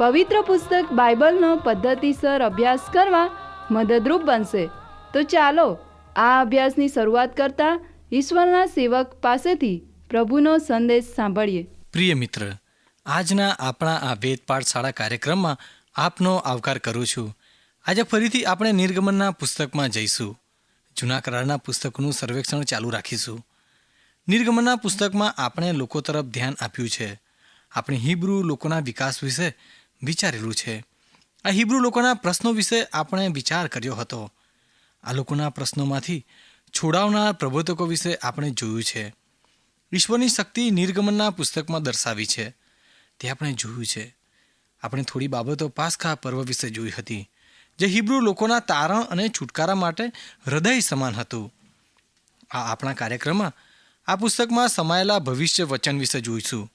પવિત્ર પુસ્તક બાઇબલનો પદ્ધતિસર અભ્યાસ કરવા મદદરૂપ બનશે. તો ચાલો, આ અભ્યાસની શરૂઆત કરતા ઈશ્વરના સેવક પાસેથી પ્રભુનો સંદેશ સાંભળીએ. પ્રિય મિત્ર, આજના આપણા આ વેદ પાઠશાળા કાર્યક્રમમાં આપનો આવકાર કરું છું. આજે ફરીથી આપણે નિર્ગમનના પુસ્તકમાં જઈશું. જૂના કરારના પુસ્તકનું સર્વેક્ષણ ચાલુ રાખીશું. નિર્ગમનના પુસ્તકમાં આપણે લોકો તરફ ધ્યાન આપ્યું છે. આપણે હિબ્રુ લોકોના વિકાસ વિશે વિચારેલું છે. આ હિબ્રુ લોકોના પ્રશ્નો વિશે આપણે વિચાર કર્યો હતો. આ લોકોના પ્રશ્નોમાંથી છોડાવનાર પ્રબોધકો વિશે આપણે જોયું છે. ઈશ્વરની શક્તિ નિર્ગમનના પુસ્તકમાં દર્શાવી છે. તે આપણે જોયું છે. આપણે થોડી બાબતો પાસખા પર્વ વિશે જોઈ હતી, જે હિબ્રુ લોકોના તારણ અને છુટકારા માટે હૃદય સમાન હતું. આ આપણા કાર્યક્રમમાં આ પુસ્તકમાં સમાયેલા ભવિષ્ય વચન વિશે જોઈશું.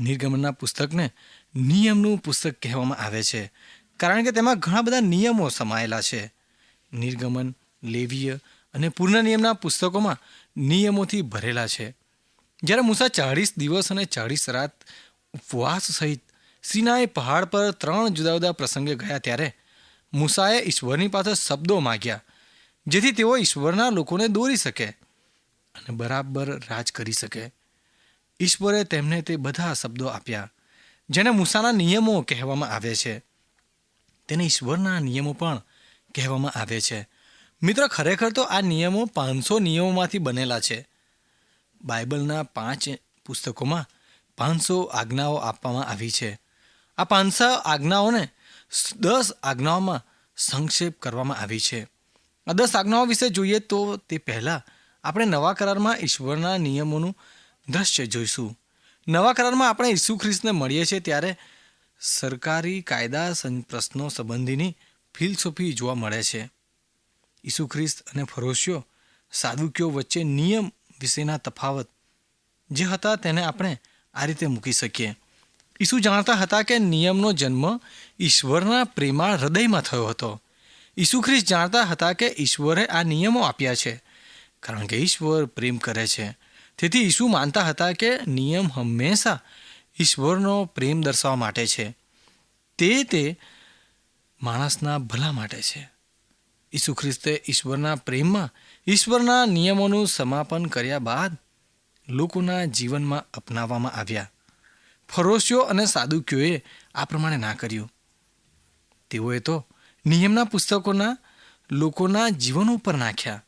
નિર્ગમનના પુસ્તકને નિયમનું પુસ્તક કહેવામાં આવે છે. કારણ કે તેમાં ઘણા બધા નિયમો સમાયેલા છે. નિર્ગમન, લેવીય અને પૂર્ણ નિયમના પુસ્તકોમાં નિયમોથી ભરેલા છે. જ્યારે મૂસા ચાળીસ દિવસ અને ચાળીસ રાત ઉપવાસ સહિત સિનાએ પહાડ પર ત્રણ જુદા જુદા પ્રસંગે ગયા ત્યારે મૂસાએ ઈશ્વરની પાસે શબ્દો માગ્યા, જેથી તેઓ ઈશ્વરના લોકોને દોરી શકે અને બરાબર રાજ કરી શકે. ઈશ્વરે તેમને તે બધા શબ્દો આપ્યા, જેને મૂસાના નિયમો કહેવામાં આવે છે. તેને ઈશ્વરના નિયમો પણ કહેવામાં આવે છે. મિત્ર, ખરેખર તો આ નિયમો પાંચસો નિયમોમાંથી બનેલા છે. બાઇબલના પાંચ પુસ્તકોમાં પાંચસો આજ્ઞાઓ આપવામાં આવી છે. આ પાંચસો આજ્ઞાઓને દસ આજ્ઞાઓમાં સંક્ષેપ કરવામાં આવી છે. આ દસ આજ્ઞાઓ વિશે જોઈએ તો તે પહેલાં આપણે નવા કરારમાં ઈશ્વરના નિયમોનું દ્રશ્ય જોઈશું. નવા કરારમાં આપણે ઈસુ ખ્રિસ્તને મળીએ છીએ ત્યારે સરકારી કાયદા પ્રશ્નો સંબંધીની ફિલસોફી જોવા મળે છે. ઈસુ ખ્રિસ્ત અને ફરોશીઓ સાદુકીઓ વચ્ચે નિયમ વિશેના તફાવત જે હતા તેને આપણે આ રીતે મૂકી શકીએ. ઈસુ જાણતા હતા કે નિયમનો જન્મ ઈશ્વરના પ્રેમાળ હૃદયમાં થયો હતો. ઈસુ ખ્રિસ્ત જાણતા હતા કે ઈશ્વરે આ નિયમો આપ્યા છે, કારણ કે ઈશ્વર પ્રેમ કરે છે. તેથી ઈસુ માનતા હતા કે નિયમ હંમેશા ઈશ્વરનો પ્રેમ દર્શાવવા માટે છે. તે તે માણસના ભલા માટે છે. ઈસુ ખ્રિસ્તે ઈશ્વરના પ્રેમમાં ઈશ્વરના નિયમોનું સમાપન કર્યા બાદ લોકોના જીવનમાં અપનાવવામાં આવ્યા. ફરોશીઓ અને સાદુક્યોએ આ પ્રમાણે ના કર્યું. તેઓએ તો નિયમના પુસ્તકોના લોકોના જીવન ઉપર નાખ્યા.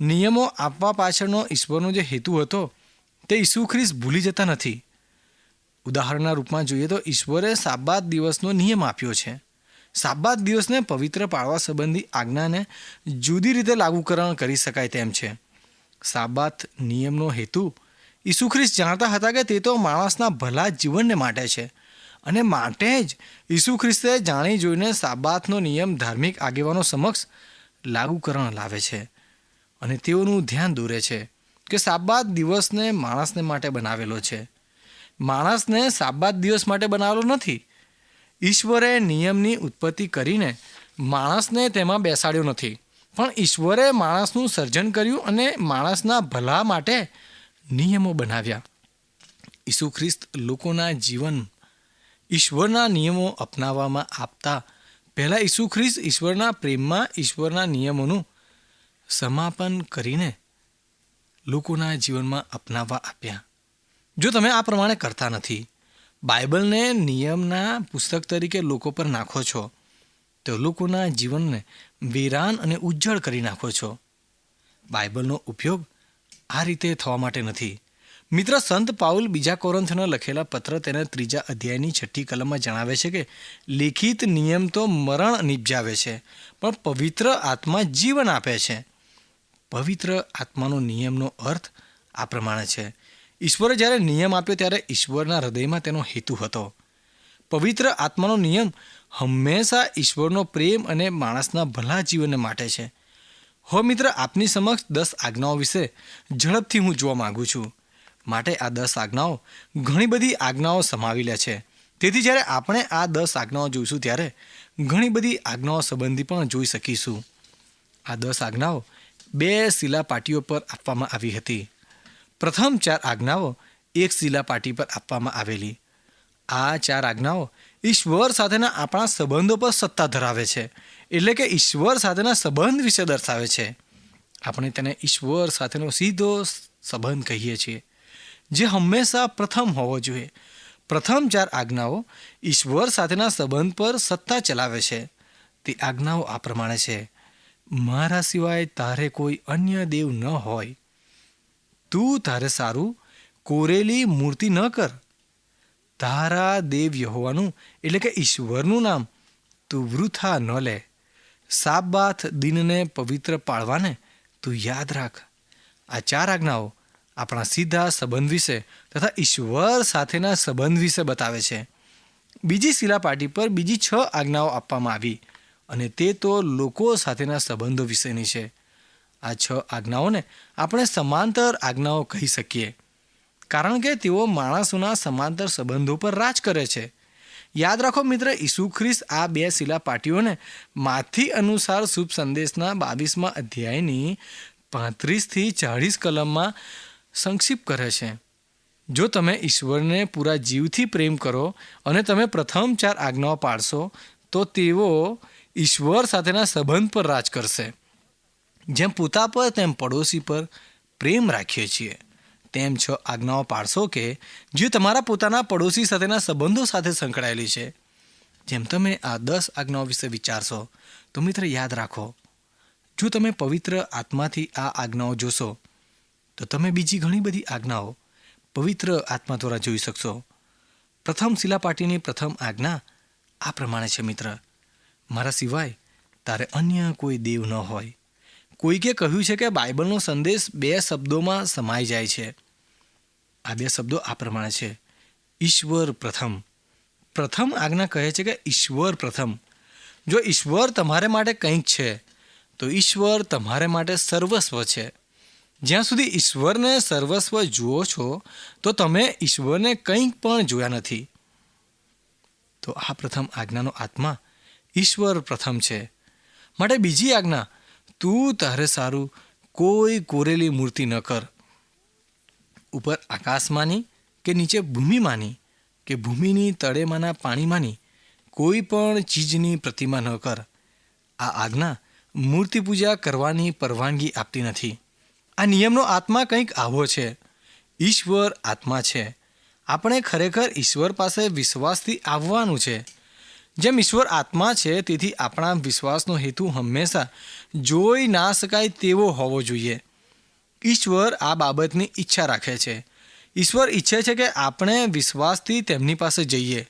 નિયમો આપવા પાછળનો ઈશ્વરનો જે હેતુ હતો, તે ઈસુ ખ્રિસ્ત ભૂલી જતા નથી. ઉદાહરણના રૂપમાં જોઈએ તો ઈશ્વરે સાબાત દિવસનો નિયમ આપ્યો છે. સાબાત દિવસને પવિત્ર પાળવા સંબંધી આજ્ઞાને જુદી રીતે લાગુકરણ કરી શકાય તેમ છે. સાબાત નિયમનો હેતુ ઈસુ ખ્રિસ્ત જાણતા હતા કે તે તો માણસના ભલા જીવનને માટે છે અને માટે જ ઈસુ ખ્રિસ્તે જાણી જોઈને સાબાતનો નિયમ ધાર્મિક આગેવાનો સમક્ષ લાગુકરણ લાવે છે. અને તેઓનું ધ્યાન દોરે છે કે સાબાદ દિવસને માણસને માટે બનાવેલો છે. માણસને સાબાદ દિવસ માટે બનાવેલો નથી. ઈશ્વરે નિયમની ઉત્પત્તિ કરીને માણસને તેમાં બેસાડ્યો નથી. પણ ઈશ્વરે માણસનું સર્જન કર્યું અને માણસના ભલા માટે નિયમો બનાવ્યા. ઈસુ ખ્રિસ્ત લોકોના જીવન ઈશ્વરના નિયમો અપનાવવામાં આપતા પહેલાં ઈસુ ખ્રિસ્ત ઈશ્વરના પ્રેમમાં ઈશ્વરના નિયમોનું સમાપન કરીને લોકોના જીવનમાં અપનાવવા આપ્યા. જો તમે આ પ્રમાણે કરતા નથી, બાઇબલને નિયમના પુસ્તક તરીકે લોકો પર નાખો છો, તો લોકોના જીવનને વેરાન અને ઉજ્જળ કરી નાખો છો. બાઇબલનો ઉપયોગ આ રીતે થવા માટે નથી. મિત્ર, સંત પાઉલ બીજા કોરંથના લખેલા પત્ર તેના ત્રીજા અધ્યાયની છઠ્ઠી કલમમાં જણાવે છે કે, લેખિત નિયમ તો મરણ નિપજાવે છે, પણ પવિત્ર આત્મા જીવન આપે છે. પવિત્ર આત્માનો નિયમનો અર્થ આ પ્રમાણે છે. ઈશ્વરે જ્યારે નિયમ આપ્યો ત્યારે ઈશ્વરના હૃદયમાં તેનો હેતુ હતો. પવિત્ર આત્માનો નિયમ હંમેશા ઈશ્વરનો પ્રેમ અને માણસના ભલા જીવનને માટે છે. હો મિત્ર, આપની સમક્ષ દસ આજ્ઞાઓ વિશે ઝડપથી હું જોવા માગું છું. માટે આ દસ આજ્ઞાઓ ઘણી બધી આજ્ઞાઓ સમાવી લે છે. તેથી જ્યારે આપણે આ દસ આજ્ઞાઓ જોઈશું ત્યારે ઘણી બધી આજ્ઞાઓ સંબંધી પણ જોઈ શકીશું. આ દસ આજ્ઞાઓ બે શિલાપાટીઓ પર આપવામાં આવી હતી. પ્રથમ ચાર આજ્ઞાઓ એક શિલાપાટી પર આપવામાં આવેલી. આ ચાર આજ્ઞાઓ ઈશ્વર સાથેના આપણા સંબંધો પર સત્તા ધરાવે છે, એટલે કે ઈશ્વર સાથેના સંબંધ વિશે દર્શાવે છે. આપણે તેને ઈશ્વર સાથેનો સીધો સંબંધ કહીએ છીએ, જે હંમેશા પ્રથમ હોવો જોઈએ. પ્રથમ ચાર આજ્ઞાઓ ઈશ્વર સાથેના સંબંધ પર સત્તા ચલાવે છે. તે આજ્ઞાઓ આ પ્રમાણે છે. મારા સિવાય તારે કોઈ અન્ય દેવ ન હોય. તું તારે સારું કોરેલી મૂર્તિ ન કર. તારા દેવ યહોવાનું એટલે કે ઈશ્વરનું નામ તું વૃથા ન લે. સાબાથ દિનને પવિત્ર પાળવાને તું યાદ રાખ. આ ચાર આજ્ઞાઓ આપણા સીધા સંબંધ વિશે તથા ઈશ્વર સાથેના સંબંધ વિશે બતાવે છે. બીજી શિલાપાટી પર બીજી છ આજ્ઞાઓ આપવામાં આવી. અને તે તો લોકો સાથેના સંબંધો વિશેની છે. આ છ આજ્ઞાઓને આપણે સમાંતર આજ્ઞાઓ કહી શકીએ. કારણ કે તેઓ માણસોના સમાંતર સંબંધો પર રાજ કરે છે. યાદ રાખો મિત્ર, ઈસુ ખ્રિસ્ત આ બે શિલાપાટીઓને માથી અનુસાર શુભ સંદેશના બાવીસમાં અધ્યાયની પાંત્રીસથી ચાળીસ કલમમાં સંક્ષિપ્ત કરે છે. જો તમે ઈશ્વરને પૂરા જીવથી પ્રેમ કરો અને તમે પ્રથમ ચાર આજ્ઞાઓ પાળશો, તો તેઓ ઈશ્વર સાથેના સંબંધ પર રાજ કરશે. જેમ પોતા પર, તેમ પડોશી પર પ્રેમ રાખીએ છીએ. તેમ છ આજ્ઞાઓ પાળશો કે, જે તમારા પોતાના પડોશી સાથેના સંબંધો સાથે સંકળાયેલી છે. જેમ તમે આ દસ આજ્ઞાઓ વિશે વિચારશો, તો મિત્ર યાદ રાખો, જો તમે પવિત્ર આત્માથી આ આજ્ઞાઓ જોશો, તો તમે બીજી ઘણી બધી આજ્ઞાઓ પવિત્ર આત્મા દ્વારા જોઈ શકશો. પ્રથમ શિલાપાટીની પ્રથમ આજ્ઞા આ પ્રમાણે છે મિત્ર. મારા સિવાય તારે અન્ય કોઈ દેવ ન હોય. કોઈકે કહ્યું છે કે બાઇબલનો સંદેશ બે શબ્દોમાં સમાઈ જાય છે. આ બે શબ્દો આ પ્રમાણે છે. ઈશ્વર પ્રથમ. પ્રથમ આજ્ઞા કહે છે કે ઈશ્વર પ્રથમ. જો ઈશ્વર તમારે માટે કંઈક છે, તો ઈશ્વર તમારે માટે સર્વસ્વ છે. જ્યાં સુધી ઈશ્વરને સર્વસ્વ જુઓ છો, તો તમે ઈશ્વરને કંઈક પણ જોયા નથી. તો આ પ્રથમ આજ્ઞાનો આત્મા ઈશ્વર પ્રથમ છે. માટે બીજી આજ્ઞા, તું તારે સારું કોઈ કોરેલી મૂર્તિ ન કર. ઉપર આકાશમાંની કે નીચે ભૂમિમાંની કે ભૂમિની તળેમાંના પાણીમાંની કોઈ પણ ચીજની પ્રતિમા ન કર. આ આજ્ઞા મૂર્તિ પૂજા કરવાની પરવાનગી આપતી નથી. આ નિયમનો આત્મા કંઈક આવો છે. ઈશ્વર આત્મા છે. આપણે ખરેખર ઈશ્વર પાસે વિશ્વાસથી આવવાનું છે. જેમ ઈશ્વર આત્મા છે, તેથી આપણા વિશ્વાસનો હેતુ હંમેશા જોઈ ના શકાય તેવો હોવો જોઈએ. ઈશ્વર આ બાબતની ઈચ્છા રાખે છે. ઈશ્વર ઈચ્છે છે કે આપણે વિશ્વાસથી તેમની પાસે જઈએ.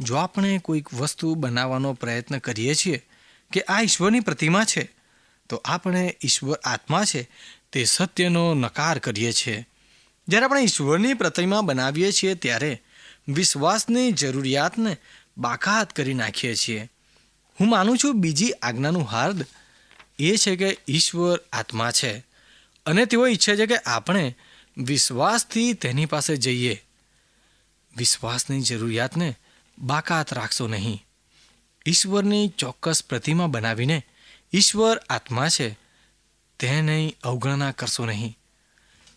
જો આપણે કોઈક વસ્તુ બનાવવાનો પ્રયત્ન કરીએ છીએ કે આ ઈશ્વરની પ્રતિમા છે, તો આપણે ઈશ્વર આત્મા છે તે સત્યનો નકાર કરીએ છીએ. જ્યારે આપણે ઈશ્વરની પ્રતિમા બનાવીએ છીએ, ત્યારે વિશ્વાસની જરૂરિયાતને બાકાત કરી નાખીએ છીએ. હું માનું છું બીજી આજ્ઞાનું હાર્દ એ છે કે ઈશ્વર આત્મા છે અને તેઓ ઈચ્છે છે કે આપણે વિશ્વાસથી તેની પાસે જઈએ. વિશ્વાસની જરૂરિયાતને બાકાત રાખશો નહીં. ઈશ્વરની ચોક્કસ પ્રતિમા બનાવીને ઈશ્વર આત્મા છે તેની અવગણના કરશો નહીં.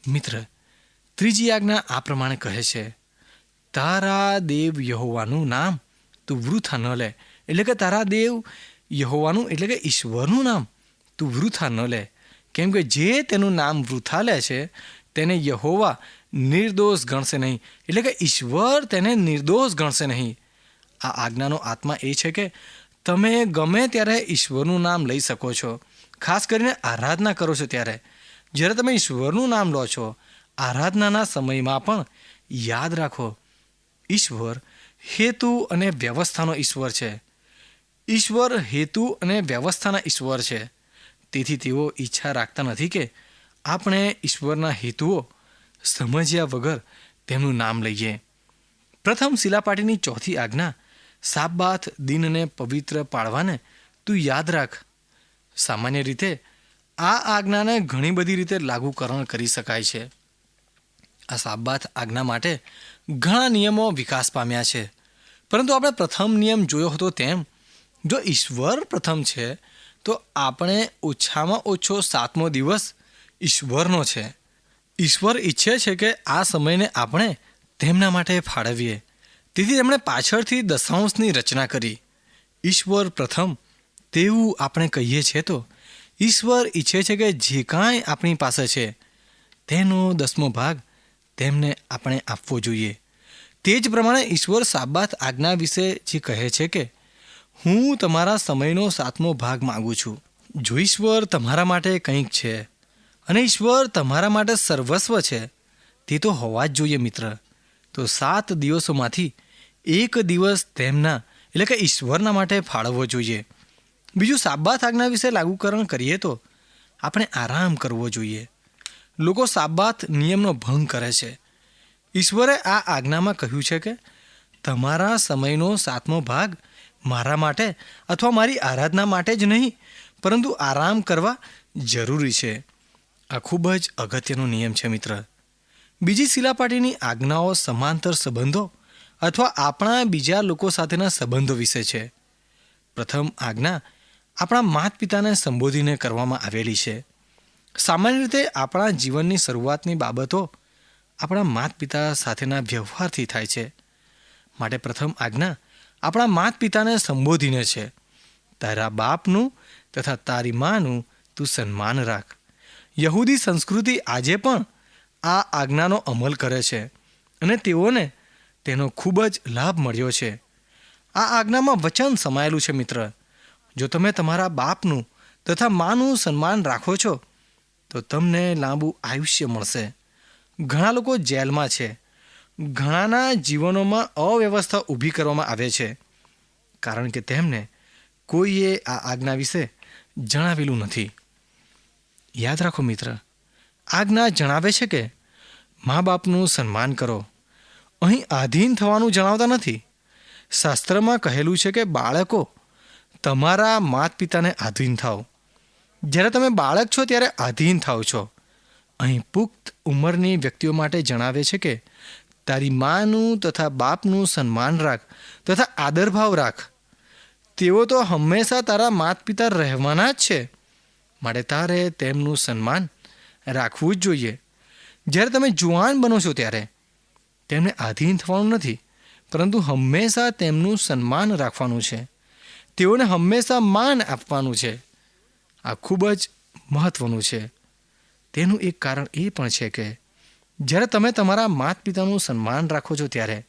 મિત્ર, ત્રીજી આજ્ઞા આ પ્રમાણે કહે છે, તારા દેવ યહોવાનું નામ તું વૃથા ન લે. એટલે કે તારા દેવ યહોવાનું, એટલે કે ઈશ્વરનું નામ તું વૃથા ન લે. કેમ કે જે તેનું નામ વૃથા લે છે, તેને યહોવા નિર્દોષ ગણશે નહીં. એટલે કે ઈશ્વર તેને નિર્દોષ ગણશે નહીં. આ આજ્ઞાનો આત્મા એ છે કે તમે ગમે ત્યારે ઈશ્વરનું નામ લઈ શકો છો. ખાસ કરીને આરાધના કરો છો ત્યારે. જ્યારે તમે ઈશ્વરનું નામ લો છો, આરાધનાના સમયમાં પણ યાદ રાખો. ઈશ્વર હેતુ અને વ્યવસ્થાનો ઈશ્વર છે. ઈશ્વર હેતુ અને વ્યવસ્થાના ઈશ્વર છે. તેથી તેઓ ઈચ્છા રાખતા નથી કે આપણે ઈશ્વરના હેતુઓ સમજ્યા વગર તેમનું નામ લઈએ. પ્રથમ શિલાપાટીની ચોથી આજ્ઞા સાબાથ દિનને પવિત્ર પાળવાને તું યાદ રાખ. સામાન્ય રીતે આ આજ્ઞાને ઘણી બધી રીતે લાગુકરણ કરી શકાય છે. આ સાબાત આજ્ઞા માટે ઘણા નિયમો વિકાસ પામ્યા છે. પરંતુ આપણે પ્રથમ નિયમ જોયો હતો તેમ, જો ઈશ્વર પ્રથમ છે, તો આપણે ઓછામાં ઓછો સાતમો દિવસ ઈશ્વરનો છે. ઈશ્વર ઈચ્છે છે કે આ સમયને આપણે તેમના માટે ફાળવીએ. તેથી તેમણે પાછળથી દશાંશની રચના કરી. ઈશ્વર પ્રથમ તેવું આપણે કહીએ છીએ તો, ઈશ્વર ઈચ્છે છે કે જે કાંઈ આપણી પાસે છે, તેનો દસમો ભાગ તેમને આપણે આપવો જોઈએ. તે જ પ્રમાણે ઈશ્વર સાબાત આજ્ઞા વિશે જે કહે છે કે, હું તમારા સમયનો સાતમો ભાગ માગું છું. જો ઈશ્વર તમારા માટે કંઈક છે અને ઈશ્વર તમારા માટે સર્વસ્વ છે, તે તો હોવા જ જોઈએ મિત્ર. તો સાત દિવસોમાંથી એક દિવસ તેમના, એટલે કે ઈશ્વરના માટે ફાળવવો જોઈએ. બીજું સાબાત આજ્ઞા વિશે લાગુકરણ કરીએ તો, આપણે આરામ કરવો જોઈએ. લોકો સાબાત નિયમનો ભંગ કરે છે. ઈશ્વરે આ આજ્ઞામાં કહ્યું છે કે, તમારા સમયનો સાતમો ભાગ મારા માટે અથવા મારી આરાધના માટે જ નહીં, પરંતુ આરામ કરવા જરૂરી છે. આ ખૂબ જ અગત્યનો નિયમ છે મિત્ર. બીજી શિલાપાટીની આજ્ઞાઓ સમાંતર સંબંધો અથવા આપણા બીજા લોકો સાથેના સંબંધો વિશે છે. પ્રથમ આજ્ઞા આપણા માતા પિતાને સંબોધીને કરવામાં આવેલી છે. સામાન્ય રીતે આપણા જીવનની શરૂઆતની બાબતો આપણા માતા પિતા સાથેના વ્યવહારથી થાય છે. માટે પ્રથમ આજ્ઞા આપણા માત પિતાને સંબોધીને છે. તારા બાપનું તથા તારી માનું તું સન્માન રાખ. યહૂદી સંસ્કૃતિ આજે પણ આ આજ્ઞાનો અમલ કરે છે અને તેઓને તેનો ખૂબ જ લાભ મળ્યો છે. આ આજ્ઞામાં વચન સમાયેલું છે મિત્ર. જો તમે તમારા બાપનું તથા માનું સન્માન રાખો છો તો તમને લાંબુ આયુષ્ય મળશે. ઘણા લોકો જેલમાં છે. ઘણાના જીવનોમાં અવ્યવસ્થા ઊભી કરવામાં આવે છે. કારણ કે તેમને કોઈએ આ આજ્ઞા વિશે જણાવેલું નથી. યાદ રાખો મિત્ર, આજ્ઞા જણાવે છે કે મા બાપનું સન્માન કરો. અહીં આધીન થવાનું જણાવતા નથી. શાસ્ત્રમાં કહેલું છે કે બાળકો, તમારા માત પિતાને આધીન થાઓ. જ્યારે તમે બાળક છો ત્યારે આધીન થાઓ છો. અહીં પુખ્ત ઉંમરની વ્યક્તિઓ માટે જણાવે છે કે, તારી માનું તથા બાપનું સન્માન રાખ તથા આદરભાવ રાખ. તેઓ તો હંમેશા તારા માત પિતા રહેવાના જ છે. માટે તારે તેમનું સન્માન રાખવું જ જોઈએ. જ્યારે તમે જુવાન બનો છો ત્યારે તેમને આધીન થવાનું નથી, પરંતુ હંમેશા તેમનું સન્માન રાખવાનું છે. તેઓને હંમેશા માન આપવાનું છે. આ ખૂબ જ મહત્ત્વનું છે. તેનું એક કારણ એ પણ છે કે, જ્યારે તમે તમારા માત પિતાનું સન્માન રાખો છો ત્યારે,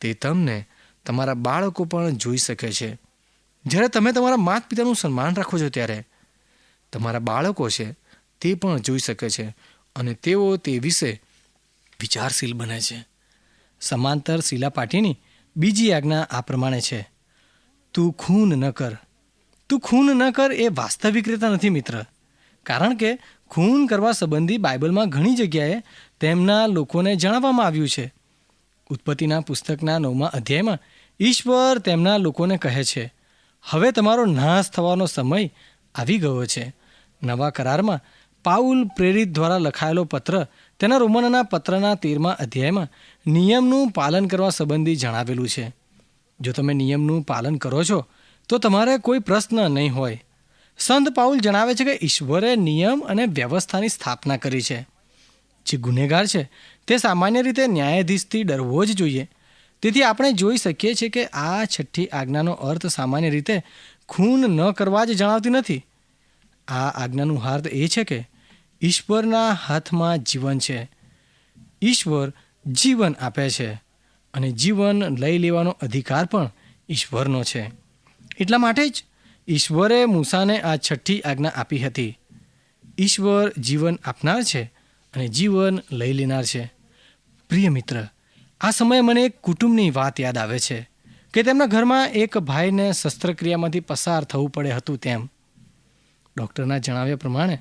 તે તમને તમારા બાળકો પણ જોઈ શકે છે. જ્યારે તમે તમારા માત પિતાનું સન્માન રાખો છો ત્યારે, તમારા બાળકો છે તે પણ જોઈ શકે છે અને તેઓ તે વિશે વિચારશીલ બને છે. સમાંતર શિલા પાટીની બીજી આજ્ઞા આ પ્રમાણે છે. તું ખૂન ન કર. તું ખૂન ન કર એ વાસ્તવિક રીતે નથી, મિત્ર. કારણ કે ખૂન કરવા સંબંધી બાઇબલમાં ઘણી જગ્યાએ તેમના લોકોને જણાવવામાં આવ્યું છે. ઉત્પત્તિના પુસ્તકના નવમા અધ્યાયમાં ઈશ્વર તેમના લોકોને કહે છે, હવે તમારો નાશ થવાનો સમય આવી ગયો છે. નવા કરારમાં પાઉલ પ્રેરિત દ્વારા લખાયેલો પત્ર તેના રોમનના પત્રના તેરમા અધ્યાયમાં નિયમનું પાલન કરવા સંબંધી જણાવેલું છે. જો તમે નિયમનું પાલન કરો છો તો તમારે કોઈ પ્રશ્ન નહીં હોય. સંત પાઉલ જણાવે છે કે ઈશ્વરે નિયમ અને વ્યવસ્થાની સ્થાપના કરી છે. જે ગુનેગાર છે, તે સામાન્ય રીતે ન્યાયાધીશથી ડરવો જ જોઈએ. તેથી આપણે જોઈ શકીએ છીએ કે આ છઠ્ઠી આજ્ઞાનો અર્થ સામાન્ય રીતે ખૂન ન કરવા જ જણાવતી નથી. આ આજ્ઞાનું હાર્દ એ છે કે ઈશ્વરના હાથમાં જીવન છે. ઈશ્વર જીવન આપે છે અને જીવન લઈ લેવાનો અધિકાર પણ ઈશ્વરનો છે. એટલા માટે જ ઈશ્વરે મૂસાને આ છઠ્ઠી આજ્ઞા આપી હતી. ઈશ્વર જીવન આપનાર છે અને જીવન લઈ લેનાર છે. પ્રિય મિત્ર, આ સમયે મને એક કુટુંબની વાત યાદ આવે છે કે તેમના ઘરમાં એક ભાઈને શસ્ત્રક્રિયામાંથી પસાર થવું પડે હતું તેમ. ડૉક્ટરના જણાવ્યા પ્રમાણે,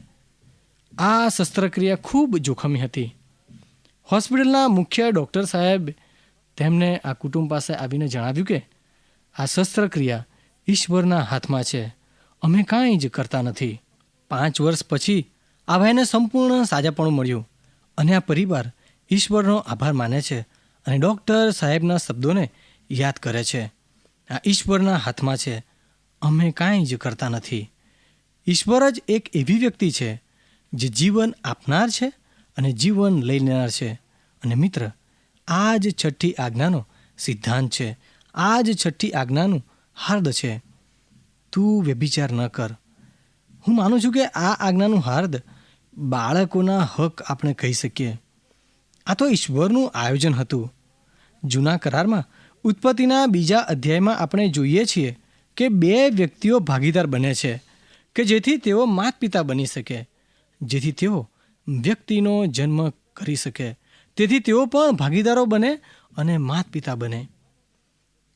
આ શસ્ત્રક્રિયા ખૂબ જોખમી હતી. હોસ્પિટલના મુખ્ય ડૉક્ટર સાહેબ તેમને આ કુટુંબ પાસે આવીને જણાવ્યું કે, આ શસ્ત્રક્રિયા ઈશ્વરના હાથમાં છે. અમે કાંઈ જ કરતા નથી. પાંચ વર્ષ પછી આ ભાઈને સંપૂર્ણ સાજાપણું મળ્યું અને આ પરિવાર ઈશ્વરનો આભાર માને છે અને ડૉક્ટર સાહેબના શબ્દોને યાદ કરે છે. આ ઈશ્વરના હાથમાં છે. અમે કાંઈ જ કરતા નથી. ઈશ્વર જ એક એવી વ્યક્તિ છે જે જીવન આપનાર છે અને જીવન લઈ લેનાર છે. અને મિત્ર, આ જ છઠ્ઠી આજ્ઞાનો સિદ્ધાંત છે. આ જ છઠ્ઠી આજ્ઞાનું હાર્દ છે. તું વ્યભિચાર ન કર. હું માનું છું કે આ આજ્ઞાનું હાર્દ બાળકોના હક આપણે કહી શકીએ. આ તો ઈશ્વરનું આયોજન હતું. જૂના કરારમાં ઉત્પત્તિના બીજા અધ્યાયમાં આપણે જોઈએ છીએ કે બે વ્યક્તિઓ ભાગીદાર બને છે, કે જેથી તેઓ માત પિતા બની શકે, જેથી તેઓ વ્યક્તિનો જન્મ કરી શકે. તેથી તેઓ પણ ભાગીદારો બને અને માત પિતા બને.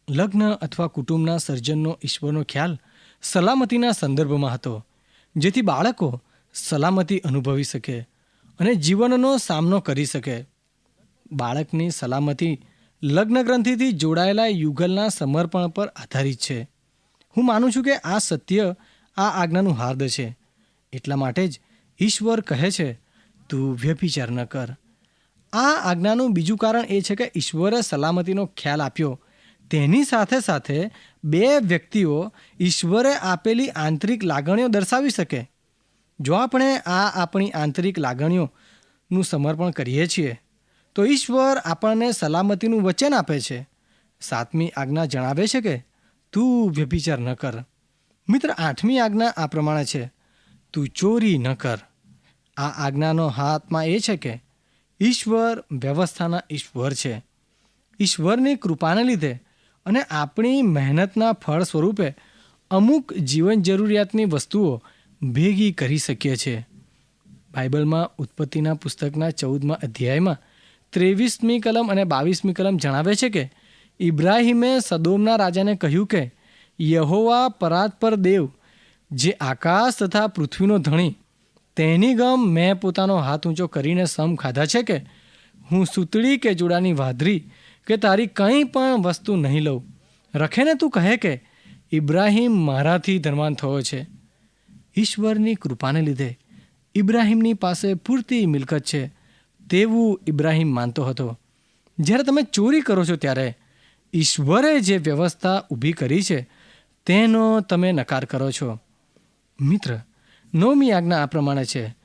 લગ્ન અથવા કુટુંબના સર્જનનો ઈશ્વરનો ખ્યાલ સલામતીના સંદર્ભમાં હતો, જેથી બાળકો સલામતી અનુભવી શકે અને જીવનનો સામનો કરી શકે. બાળકની સલામતી લગ્ન ગ્રંથિથી જોડાયેલા યુગલના સમર્પણ પર આધારિત છે. હું માનું છું કે આ સત્ય આ આજ્ઞાનું હાર્દ છે. એટલા માટે જ ઈશ્વર કહે છે, તું વ્યભિચાર ન કર. આ આજ્ઞાનું બીજું કારણ એ છે કે ઈશ્વરે સલામતીનો ખ્યાલ આપ્યો તેની સાથે સાથે બે વ્યક્તિઓ ઈશ્વરે આપેલી આંતરિક લાગણીઓ દર્શાવી શકે. જો આપણે આ આપણી આંતરિક લાગણીઓનું સમર્પણ કરીએ છીએ, તો ઈશ્વર આપણને સલામતીનું વચન આપે છે. સાતમી આજ્ઞા જણાવે છે કે, તું વ્યભિચાર ન કર. મિત્ર, આઠમી આજ્ઞા આ પ્રમાણે છે, તું ચોરી ન કર. આ આજ્ઞાનો હાથમાં એ છે કે, ઈશ્વર વ્યવસ્થાના ઈશ્વર છે. ઈશ્વરની કૃપાને લીધે અને આપણી મહેનતના ફળ સ્વરૂપે અમુક જીવન જરૂરિયાતની વસ્તુઓ ભેગી કરી શકીએ છીએ. બાઇબલમાં ઉત્પત્તિના પુસ્તકના ચૌદમા અધ્યાયમાં ત્રેવીસમી કલમ અને બાવીસમી કલમ જણાવે છે કે ઇબ્રાહિમે સદોમના રાજાને કહ્યું કે યહોવા પરાત્પર દેવ, જે આકાશ તથા પૃથ્વીનો ધણી, તેની ગમ મેં પોતાનો હાથ ઊંચો કરીને સમ ખાધા છે કે હું સૂતળી કે જોડાની વાદરી કે તારી કંઈ પણ વસ્તુ નહીં લઉં. રખેને તું કહે કે, ઇબ્રાહીમ મારાથી ધનવાન થયો છે. ઈશ્વરની કૃપાને લીધે ઇબ્રાહિમની પાસે પૂરતી મિલકત છે. તેવું ઇબ્રાહિમ માનતો હતો. જ્યારે તમે ચોરી કરો છો ત્યારે ઈશ્વરે જે વ્યવસ્થા ઊભી કરી છે, તેનો તમે નકાર કરો છો. મિત્ર નવમી આજ્ઞા આ પ્રમાણે છે.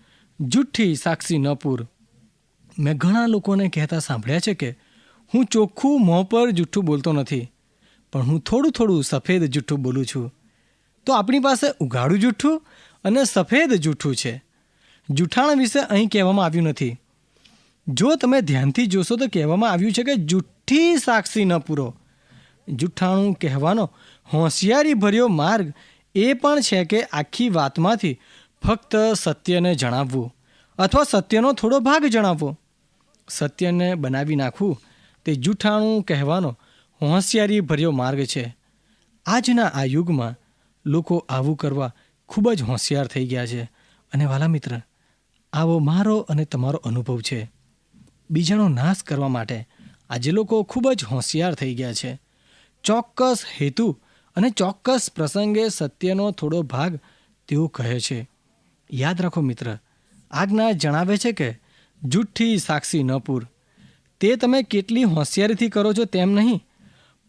જુઠ્ઠી સાક્ષી ન પૂર. મેં ઘણા લોકોને કહેતા સાંભળ્યા છે કે હું ચોખ્ખું મોં પર જુઠ્ઠું બોલતો નથી, પણ હું થોડું થોડું સફેદ જુઠ્ઠું બોલું છું. તો આપણી પાસે ઉઘાડું જુઠ્ઠું અને સફેદ જુઠ્ઠું છે. જૂઠાણ વિશે અહીં કહેવામાં આવ્યું નથી. જો તમે ધ્યાનથી જોશો તો કહેવામાં આવ્યું છે કે જુઠ્ઠી સાક્ષી ન પૂરો. જૂઠાણું કહેવાનો હોશિયારી ભર્યો માર્ગ એ પણ છે કે આખી વાતમાંથી ફક્ત સત્યને જણાવવું અથવા સત્યનો થોડો ભાગ જણાવવો. સત્યને બનાવી નાખવું તે જૂઠાણું કહેવાનો હોંશિયારી ભર્યો માર્ગ છે. આજના આ યુગમાં લોકો આવું કરવા ખૂબ જ હોંશિયાર થઈ ગયા છે. અને વાલા મિત્ર, આવો મારો અને તમારો અનુભવ છે. બીજાનો નાશ કરવા માટે આજે લોકો ખૂબ જ હોંશિયાર થઈ ગયા છે. ચોક્કસ હેતુ અને ચોક્કસ પ્રસંગે સત્યનો થોડો ભાગ તેઓ કહે છે. યાદ રાખો મિત્ર આજ્ઞા જણાવે છે કે જુઠ્ઠી સાક્ષી ન પૂર. તે તમે કેટલી હોશિયારીથી કરો છો તેમ નહીં.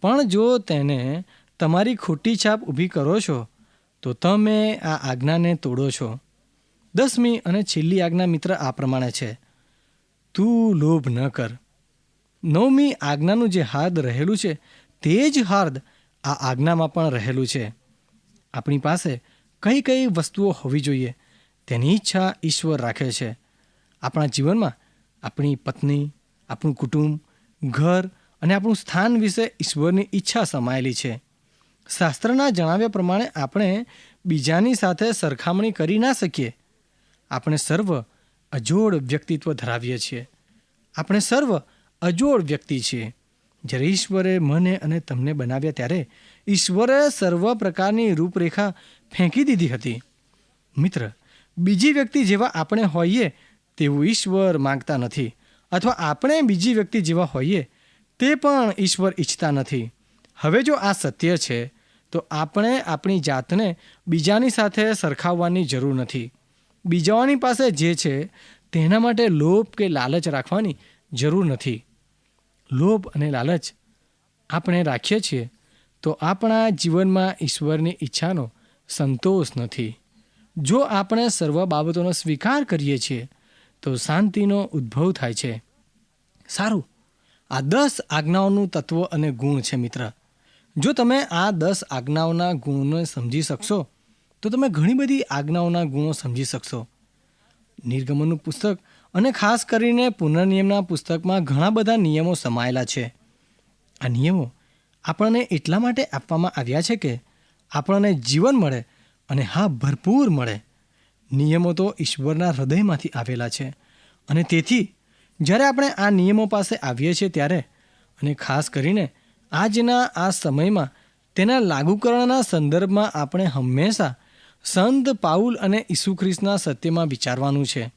પણ જો તેને તમારી ખોટી છાપ ઊભી કરો છો, તો તમે આ આજ્ઞાને તોડો છો. દસમી અને છેલ્લી આજ્ઞા મિત્ર આ પ્રમાણે છે. તું લોભ ન કર. નવમી આજ્ઞાનું જે હાર્દ રહેલું છે, તે જ હાર્દ આ આજ્ઞામાં પણ રહેલું છે. આપણી પાસે કઈ કઈ વસ્તુઓ હોવી જોઈએ, તેની ઈચ્છા ઈશ્વર રાખે છે. આપણા જીવનમાં આપણી પત્ની આપણું કુટુંબ, ઘર અને આપણું સ્થાન વિશે ઈશ્વરની ઈચ્છા સમાયેલી છે. શાસ્ત્રના જણાવ્યા પ્રમાણે આપણે બીજાની સાથે સરખામણી કરી ના શકીએ. આપણે સર્વ અજોડ વ્યક્તિત્વ ધરાવીએ છીએ. આપણે સર્વ અજોડ વ્યક્તિ છીએ. જ્યારે ઈશ્વરે મને અને તમને બનાવ્યા ત્યારે ઈશ્વરે સર્વ પ્રકારની રૂપરેખા ફેંકી દીધી હતી. મિત્ર, બીજી વ્યક્તિ જેવા આપણે હોઈએ તેવું ઈશ્વર માંગતા નથી. અથવા આપણે બીજી વ્યક્તિ જેવા હોઈએ, તે પણ ઈશ્વર ઈચ્છતા નથી. હવે જો આ સત્ય છે, તો આપણે આપણી જાતને બીજાની સાથે સરખાવવાની જરૂર નથી. બીજાઓની પાસે જે છે, તેના માટે લોભ કે લાલચ રાખવાની જરૂર નથી. લોભ અને લાલચ આપણે રાખીએ છીએ, તો આપણા જીવનમાં ઈશ્વરની ઈચ્છાનો સંતોષ નથી. જો આપણે સર્વ બાબતોનો સ્વીકાર કરીએ છીએ તો શાંતિનો ઉદ્ભવ થાય છે. સારું. આ દસ આજ્ઞાઓનું તત્વ અને ગુણ છે મિત્ર. જો તમે આ દસ આજ્ઞાઓના ગુણોને સમજી શકશો, તો તમે ઘણી બધી આજ્ઞાઓના ગુણો સમજી શકશો. નિર્ગમનનું પુસ્તક અને ખાસ કરીને પુનર્નિયમના પુસ્તકમાં ઘણા બધા નિયમો સમાયેલા છે. આ નિયમો આપણને એટલા માટે આપવામાં આવ્યા છે કે આપણને જીવન મળે અને હા, ભરપૂર મળે. નિયમો તો ઈશ્વરના હૃદયમાંથી આવેલા છે. અને તેથી, જ્યારે આપણે આ નિયમો પાસે આવીએ છીએ ત્યારે, અને ખાસ કરીને આજના આ સમયમાં, તેના લાગુકરણના સંદર્ભમાં આપણે હંમેશા સંત પાઉલ અને ઈસુ ખ્રિસ્તના સત્યમાં વિચારવાનું છે.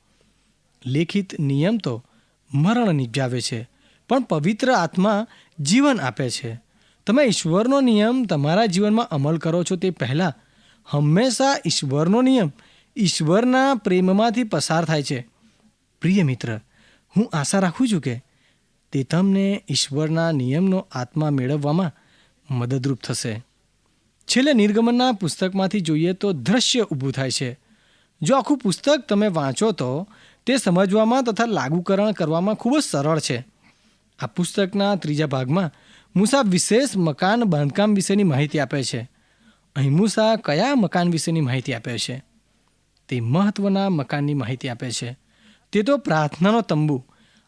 લેખિત નિયમ તો મરણ નિપજાવે છે, પણ પવિત્ર આત્મા જીવન આપે છે. તમે ઈશ્વરનો નિયમ તમારા જીવનમાં અમલ કરો છો તે પહેલાં, હંમેશા ઈશ્વરનો નિયમ ઈશ્વરના પ્રેમમાંથી પસાર થાય છે. પ્રિય મિત્ર, હું આશા રાખું છું કે તે તમને ઈશ્વરના નિયમનો આત્મા મેળવવામાં મદદરૂપ થશે. છેલ્લે નિર્ગમનના પુસ્તકમાંથી જોઈએ તો દ્રશ્ય ઊભું થાય છે. જો આખું પુસ્તક તમે વાંચો તો તે સમજવામાં તથા લાગુકરણ કરવામાં ખૂબ જ સરળ છે. આ પુસ્તકના ત્રીજા ભાગમાં મૂસા વિશેષ મકાન બાંધકામ વિશેની માહિતી આપે છે. અહીં મૂસા કયા મકાન વિશેની માહિતી આપે છે? તે મહત્ત્વના મકાનની માહિતી આપે છે. તે તો પ્રાર્થનાનો તંબુ.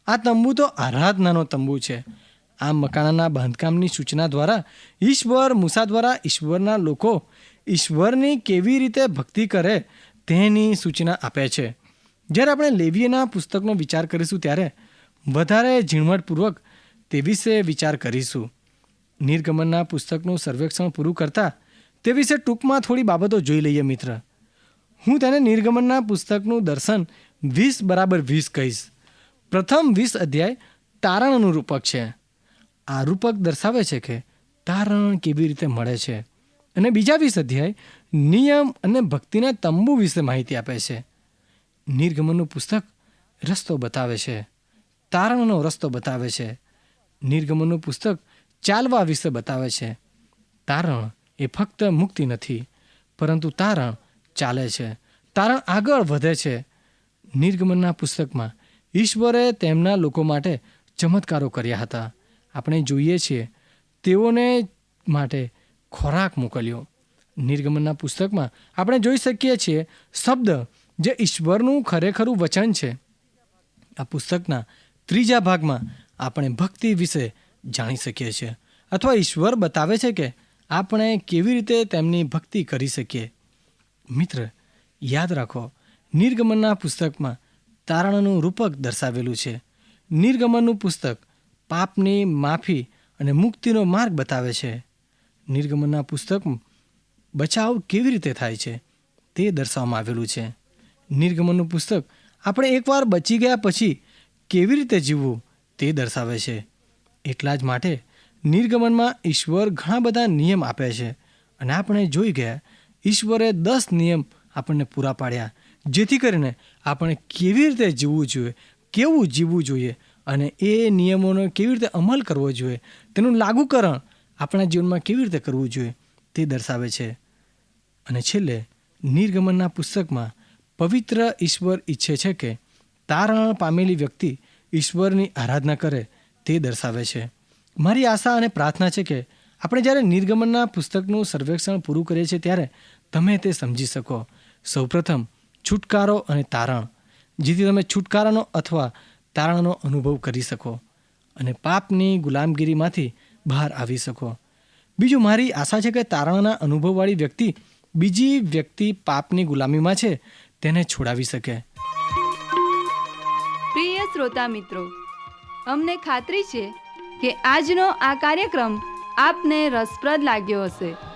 આ તંબુ તો આરાધનાનો તંબુ છે. આ મકાનના બાંધકામની સૂચના દ્વારા ઈશ્વર મૂસા દ્વારા ઈશ્વરના લોકો ઈશ્વરની કેવી રીતે ભક્તિ કરે તેની સૂચના આપે છે. જ્યારે આપણે લેવીએના પુસ્તકનો વિચાર કરીશું ત્યારે વધારે ઝીણવટપૂર્વક તે વિશે વિચાર કરીશું. નિર્ગમનના પુસ્તકનું સર્વેક્ષણ પૂરું કરતાં તે વિશે ટૂંકમાં થોડી બાબતો જોઈ લઈએ મિત્ર. હું તેને નિર્ગમનના પુસ્તકનું દર્શન વીસ બરાબર વીસ કહીશ. પ્રથમ વીસ અધ્યાય તારણનું રૂપક છે. આ રૂપક દર્શાવે છે કે તારણ કેવી રીતે મળે છે અને બીજા વીસ અધ્યાય નિયમ અને ભક્તિના તંબુ વિશે માહિતી આપે છે. નિર્ગમનનું પુસ્તક રસ્તો બતાવે છે. તારણનો રસ્તો બતાવે છે. નિર્ગમનનું પુસ્તક ચાલવા વિશે બતાવે છે. તારણ એ ફક્ત મુક્તિ નથી, પરંતુ તારણ ચાલે છે. તારણ આગળ વધે છે. નિર્ગમનના પુસ્તકમાં ઈશ્વરે તેમના લોકો માટે ચમત્કારો કર્યા હતા. આપણે જોઈએ છીએ, તેઓને માટે ખોરાક મોકલ્યો. નિર્ગમનના પુસ્તકમાં આપણે જોઈ શકીએ છીએ, શબ્દ જે ઈશ્વરનું ખરેખરું વચન છે. આ પુસ્તકના ત્રીજા ભાગમાં આપણે ભક્તિ વિશે જાણી શકીએ છીએ. અથવા ઈશ્વર બતાવે છે કે આપણે કેવી રીતે તેમની ભક્તિ કરી શકીએ. મિત્ર, યાદ રાખો, નિર્ગમનના પુસ્તકમાં તારણનું રૂપક દર્શાવેલું છે. નિર્ગમનનું પુસ્તક પાપની માફી અને મુક્તિનો માર્ગ બતાવે છે. નિર્ગમનના પુસ્તક બચાવ કેવી રીતે થાય છે તે દર્શાવવામાં આવેલું છે. નિર્ગમનનું પુસ્તક આપણે એકવાર બચી ગયા પછી કેવી રીતે જીવવું તે દર્શાવે છે. એટલા જ માટે નિર્ગમનમાં ઈશ્વર ઘણા બધા નિયમ આપે છે અને આપણે જોઈ ગયા ઈશ્વરે દસ નિયમ આપણને પૂરા પાડ્યા. જેથી કરીને આપણે કેવી રીતે જીવવું જોઈએ, કેવું જીવવું જોઈએ અને એ નિયમોનો કેવી રીતે અમલ કરવો જોઈએ, તેનું લાગુકરણ આપણા જીવનમાં કેવી રીતે કરવું જોઈએ તે દર્શાવે છે. અને છેલ્લે, નિર્ગમનના પુસ્તકમાં પવિત્ર ઈશ્વર ઈચ્છે છે કે તારણ પામેલી વ્યક્તિ ઈશ્વરની આરાધના કરે તે દર્શાવે છે. મારી આશા અને પ્રાર્થના છે કે આપણે જ્યારે નિર્ગમનના પુસ્તકનું સર્વેક્ષણ પૂરું કરીએ છીએ ત્યારે તમે તે સમજી શકો. સૌપ્રથમ, છુટકારો અને તારણ. જેથી તમે છુટકારાનો અથવા તારણનો અનુભવ કરી શકો અને પાપની ગુલામગીરીમાંથી બહાર આવી શકો. બીજું, મારી આશા છે કે તારણના અનુભવવાળી વ્યક્તિ બીજી વ્યક્તિ પાપની ગુલામીમાં છે, તેને છોડાવી શકે. પ્રિય શ્રોતા મિત્રો, અમને ખાતરી છે કે આજનો આ કાર્યક્રમ આપને રસપ્રદ લાગ્યો હશે.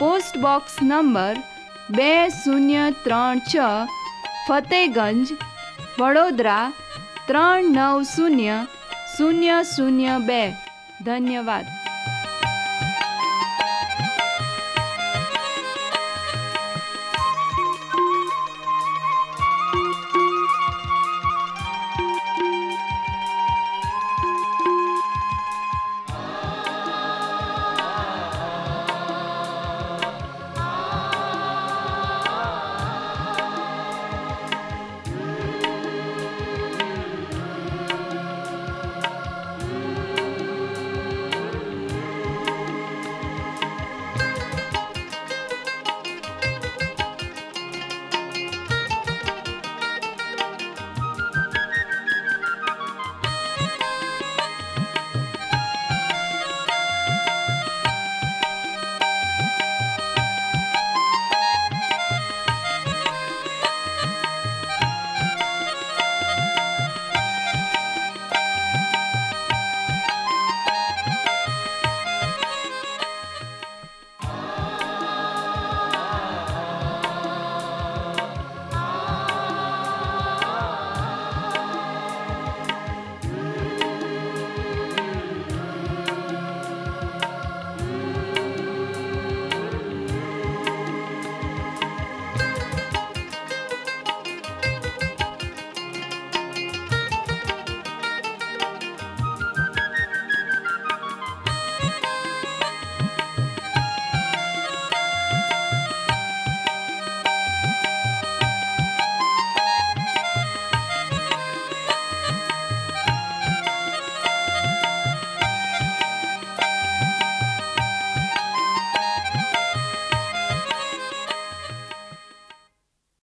post box number બે શૂન્ય ત્રણ છ, ફતેગંજ, વડોદરા ત્રણ નવ શૂન્ય શૂન્ય શૂન્ય બે. ધન્યવાદ.